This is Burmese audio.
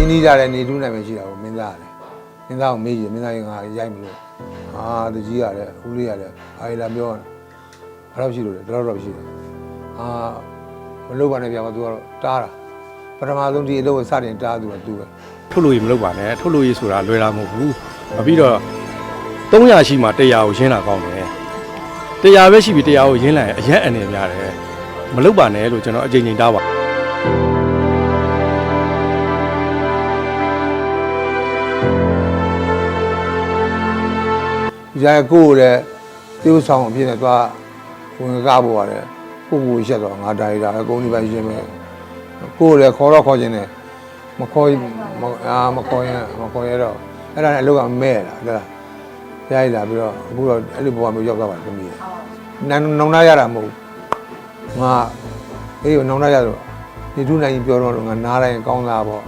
င်းနီးကြတဲ့နေတူးနိုင်ပဲရှိတာကိုမင်းသားရတယ်မင်းသားကိုမေးကြည့်မင်းသားကငါရိုက်မလို့ဟာတကြီးရတယ်ဦးလေးရတယ်အာရီလာပြောတာဘာလို့ရှိလို့လဲတော်တော်ရှိတယ်အာမလုပ်ပါနဲ့ဗျာသူကတော့တားတာပထမဆုံးဒီအလုပ်ကိုစတင်တားသူကသူပဲထုတ်လို့ရမလုပ်ပါနဲ့ထုတ်လို့ရဆိုတာလွယ်တာမဟုတ်ဘူး။ပြီးတော့300ရှိမှ100ကိုရင်းတာကောင်းတယ်။100ပဲရှိပြီး100ကိုရင်းလိုက်ရင်အရင်အနေများတယ်။မလုပ်ပါနဲ့လို့ကျွန်တော်အကြိမ်ကြိမ်တားပါ ဒီကြိုင်ကိုကိုလည်းတေးဥဆောင်အဖြစ်နဲ့သွားဝင်ကားဖို့ရတယ်ကိုကိုရက်တော့ငါဒါရီတာအကုန်ဒီပိုင်းရှင်းမယ်ကိုကိုလည်းခေါ်တော့ခေါ်ခြင်းနဲ့မခေါ်မအာမခေါ်ရင်မခေါ်ရတော့အဲ့ဒါနဲ့အလုပ်ကမဲ့လာဟုတ်လားရိုက်လာပြီးတော့အခုတော့အဲ့ဒီဘဝမျိုးရောက်သွားပါသမီးနန်းနောင်နာရတာမဟုတ်ငါအေးနောင်နာရတော့ဒီထုနိုင်ပြောတော့ငါနားတိုင်းကောင်းသားပေါ့